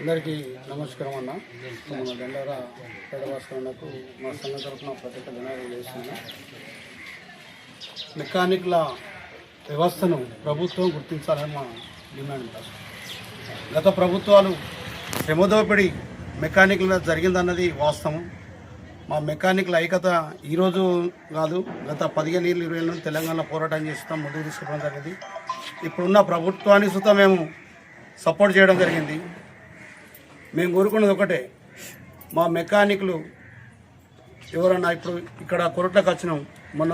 అందరికీ నమస్కారం అన్న. మన దండోరా పేదవాసులకు మా సంఘ తరఫున ప్రత్యేక ధన్యవాదాలు చేస్తున్నా మెకానిక్ల వ్యవస్థను ప్రభుత్వం గుర్తించాలని మా డిమాండ్ ఉంది. గత ప్రభుత్వాలు శ్రమదోపిడి మెకానిక్ల జరిగిందన్నది వాస్తవం. మా మెకానిక్ల ఐక్యత ఈరోజు కాదు గత పదిహేను ఏళ్ళు ఇరవై ఏళ్ళు తెలంగాణ తెలంగాణలో పోరాటం చేస్తాం ముందుకు తీసుకోవడం జరిగింది. ఇప్పుడున్న ప్రభుత్వానికి సుతం మేము సపోర్ట్ చేయడం జరిగింది. మేము కోరుకున్నది ఒకటే. మా మెకానిక్లు ఎవరన్నా ఇప్పుడు ఇక్కడ కొరట్లకు వచ్చినాం. మన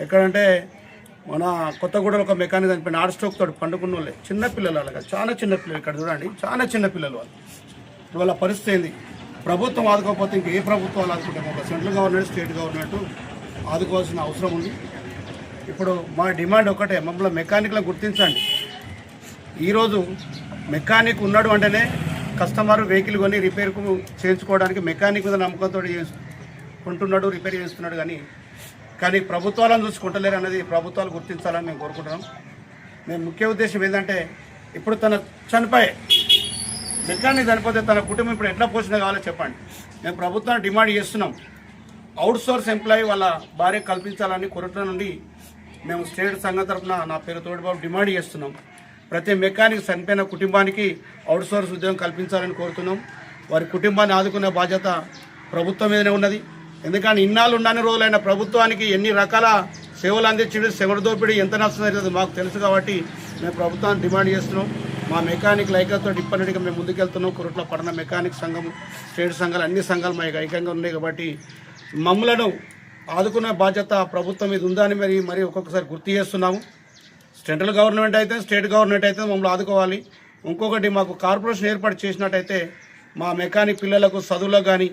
ఎక్కడంటే మన కొత్తగూడలో ఒక మెకానిక్ చనిపోయిన ఆర్ట్ స్ట్రోక్ తోటి పండుకున్న వాళ్ళే చిన్నపిల్లలు పిల్లలు చాలా చిన్న పిల్లలు ఇక్కడ చూడండి. చాలా చిన్న పిల్లలు వాళ్ళు. ఇప్పుడు వాళ్ళ పరిస్థితి ఏంది? ప్రభుత్వం ఆదుకోకపోతే ఇంక ఏ ప్రభుత్వాలు ఆదుకుంటాం ఒక సెంట్రల్ గవర్నమెంట్ స్టేట్ గవర్నమెంట్ ఆదుకోవాల్సిన అవసరం ఉంది. ఇప్పుడు మా డిమాండ్ ఒకటే. మమ్మల్ని మెకానిక్లను గుర్తించండి. ఈరోజు మెకానిక్ ఉన్నాడు అంటేనే కస్టమర్ వెహికల్ కొని రిపేర్కు చేయించుకోవడానికి మెకానిక్ మీద నమ్మకంతో కొంటున్నాడు రిపేర్ చేస్తున్నాడు కానీ కానీ ప్రభుత్వాలను చూసుకుంటలేరు అనేది ప్రభుత్వాలు గుర్తించాలని మేము కోరుకుంటున్నాం. మేము ముఖ్య ఉద్దేశం ఏంటంటే ఇప్పుడు తన చనిపోయే మెకానిక్ చనిపోతే తన కుటుంబం ఇప్పుడు ఎట్లా పోషణ కావాలో చెప్పండి. మేము ప్రభుత్వాన్ని డిమాండ్ చేస్తున్నాం. అవుట్ సోర్స్ ఎంప్లాయీ వాళ్ళ భార్య కల్పించాలని కొరట్ల నుండి మేము స్టేట్ సంఘం తరఫున నా పేరు తోటిబాబు డిమాండ్ చేస్తున్నాం. ప్రతి మెకానిక్ చనిపోయిన కుటుంబానికి అవుట్ సోర్స్ ఉద్యోగం కల్పించాలని కోరుతున్నాం. వారి కుటుంబాన్ని ఆదుకునే బాధ్యత ప్రభుత్వం మీదనే ఉన్నది. ఎందుకంటే ఇన్నాళ్ళు ఉండని రోజులైన ప్రభుత్వానికి ఎన్ని రకాల సేవలు అందించింది సెవెడు దోపిడీ ఎంత నష్టం జరిగిందో మాకు తెలుసు కాబట్టి మేము ప్రభుత్వాన్ని డిమాండ్ చేస్తున్నాం. మా మెకానిక్ ఐక్యతతో ఇప్పటికీ మేము ముందుకెళ్తున్నాం. కురుట్ల పట్టణ మెకానిక్ సంఘం స్టేట్ సంఘాలు అన్ని సంఘాలు మా ఐక్యంగా ఉన్నాయి కాబట్టి మమ్మలను ఆదుకునే బాధ్యత ప్రభుత్వం మీద ఉందని మరి మరి ఒక్కొక్కసారి గుర్తు చేస్తున్నాము. సెంట్రల్ గవర్నమెంట్ అయితే స్టేట్ గవర్నమెంట్ అయితే మమ్మల్ని ఆదుకోవాలి. ఇంకొకటి మాకు కార్పొరేషన్ ఏర్పాటు చేసినట్టయితే మా మెకానిక్ పిల్లలకు చదువులకు కానీ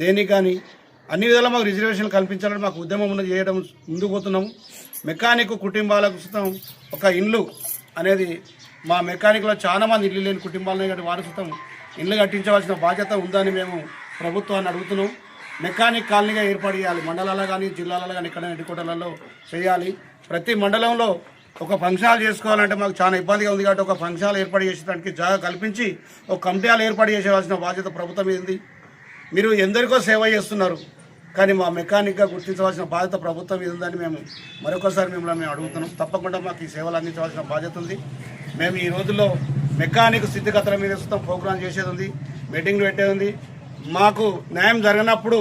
దేనికి కానీ అన్ని విధాలా మాకు రిజర్వేషన్ కల్పించాలని మాకు ఉద్యమం ఉన్నది చేయడం ముందుకు పోతున్నాము. మెకానిక్ కుటుంబాలకు సుతం ఒక ఇల్లు అనేది మా మెకానిక్లో చాలా మంది ఇల్లు లేని కుటుంబాలనే కాబట్టి వారి సుతం ఇల్లు కట్టించవలసిన బాధ్యత ఉందని మేము ప్రభుత్వాన్ని అడుగుతున్నాం. మెకానిక్ కాలనీగా ఏర్పాటు చేయాలి. మండలాల్లో కానీ జిల్లాలలో కానీ ఇక్కడ హెడ్కోటర్లలో చేయాలి. ప్రతి మండలంలో ఒక ఫంక్షన్ చేసుకోవాలంటే మాకు చాలా ఇబ్బందిగా ఉంది కాబట్టి ఒక ఫంక్షన్ ఏర్పాటు చేసేదానికి జాగా కల్పించి ఒక కమిటీలు ఏర్పాటు చేసేవాల్సిన బాధ్యత ప్రభుత్వం ఏంది మీరు ఎందరికో సేవ చేస్తున్నారు కానీ మా మెకానిక్గా గుర్తించవలసిన బాధ్యత ప్రభుత్వం ఏందని ఉందని మేము మరొకసారి మిమ్మల్ని మేము అడుగుతున్నాం. తప్పకుండా మాకు ఈ సేవలు అందించవలసిన బాధ్యత ఉంది. మేము ఈ రోజుల్లో మెకానిక్ స్థితిగతుల మీద ఇస్తాం ప్రోగ్రాం చేసేది ఉంది మీటింగ్లు పెట్టేది ఉంది. మాకు న్యాయం జరగనప్పుడు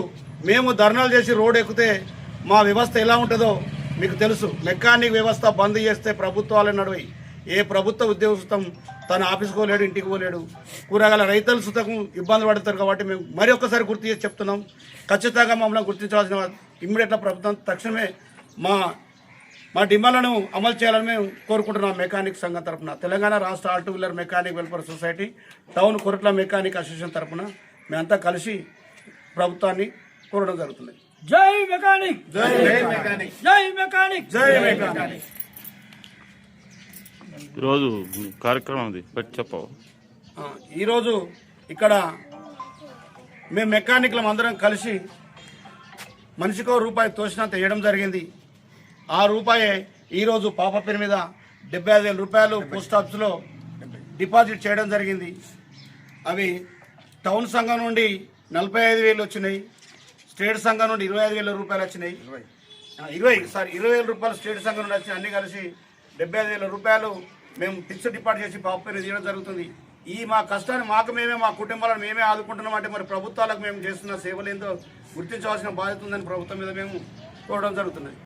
మేము ధర్నాలు చేసి రోడ్ ఎక్కితే మా వ్యవస్థ ఎలా ఉంటుందో మీకు తెలుసు మెకానిక్ వ్యవస్థ బంద్ చేస్తే ప్రభుత్వాలు నడవాయి ఏ ప్రభుత్వ ఉద్యోగస్థం తన ఆఫీస్కి పోలేడు ఇంటికి పోలేడు కూరగాయల రైతులు సుతకం ఇబ్బంది పడతారు కాబట్టి మేము మరి ఒక్కసారి గుర్తు చేసి చెప్తున్నాం. ఖచ్చితంగా మమ్మల్ని గుర్తించవలసిన ఇమ్మీడియట్గా ప్రభుత్వం తక్షణమే మా మా డిమాండ్లను అమలు చేయాలని మేము కోరుకుంటున్నాం మెకానిక్ సంఘం తరఫున తెలంగాణ రాష్ట్ర all wheeler mechanic welfare society town Koratla mechanic association తరఫున మేమంతా కలిసి ప్రభుత్వాన్ని కోరడం జరుగుతుంది. జై మెకానిక్. జై మెకానిక్. జై మెకానిక్. జై మెకానిక్. ఈరోజు కార్యక్రమం అది పెట్టి చెప్పవు? ఆ, ఈరోజు ఇక్కడ మేము మెకానిక్లం అందరం కలిసి మనిషికో రూపాయి తోచినంత వేయడం జరిగింది. ఆ రూపాయే ఈరోజు పాప పేరు మీద డెబ్బై ఐదు వేల రూపాయలు పోస్ట్ ఆఫీస్లో డిపాజిట్ చేయడం జరిగింది. అవి టౌన్ సంఘం నుండి నలభై ఐదు వేలు వచ్చినాయి. స్టేట్ సంఘం నుండి ఇరవై ఐదు వేల రూపాయలు వచ్చినాయి. ఇరవై. సారీ ఇరవై వేల రూపాయలు స్టేట్ సంఘం నుండి వచ్చి అన్ని కలిసి డెబ్బై ఐదు వేల రూపాయలు మేము ఫిక్స్డ్ డిపాజిట్ చేసి పాప పేరు తీయడం జరుగుతుంది. ఈ మా కష్టాన్ని మాకు మేమే మా కుటుంబాలను మేమే ఆదుకుంటున్నాం అంటే మరి ప్రభుత్వాలకు మేము చేస్తున్న సేవలు ఏందో గుర్తించవలసిన బాధ్యత ఉందని ప్రభుత్వం మీద మేము కోరడం జరుగుతున్నది.